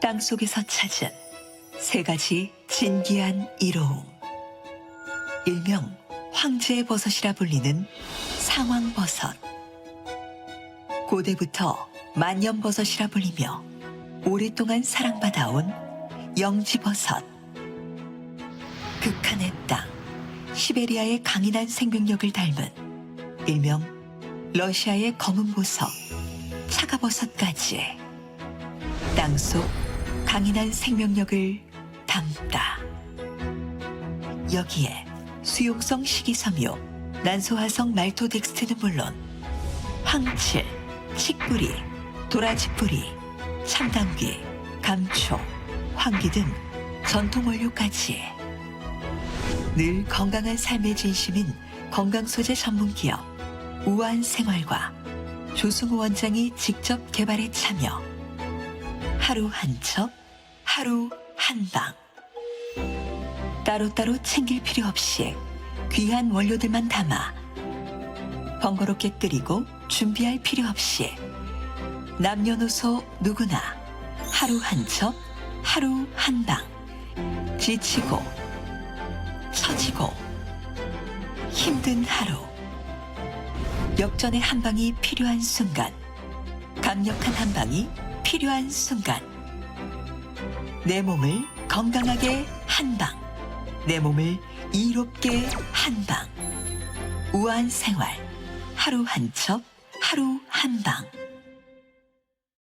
땅 속에서 찾은 세 가지 진기한 이로움. 일명 황제의 버섯이라 불리는 상황버섯. 고대부터 만년버섯이라 불리며 오랫동안 사랑받아온 영지버섯. 극한의 땅, 시베리아의 강인한 생명력을 닮은 일명 러시아의 검은 보석, 차가버섯까지 땅속 강인한 생명력을 담다. 여기에 수용성 식이섬유, 난소화성 말토덱스트는 물론 황칠, 칡뿌리, 도라지뿌리, 참당귀, 감초, 황기 등 전통 원료까지 늘 건강한 삶의 진심인 건강소재 전문기업 우아한 생활과 조승우 원장이 직접 개발에 참여 하루 한 첩, 하루 한 방. 따로따로 챙길 필요 없이 귀한 원료들만 담아 번거롭게 끓이고 준비할 필요 없이 남녀노소 누구나 하루 한 첩, 하루 한 방. 지치고 처지고 힘든 하루. 역전의 한 방이 필요한 순간. 강력한 한 방이 필요한 순간 내 몸을 건강하게 한 방, 내 몸을 이롭게 한 방. 우아한 생활 하루 한 첩, 하루 한 방.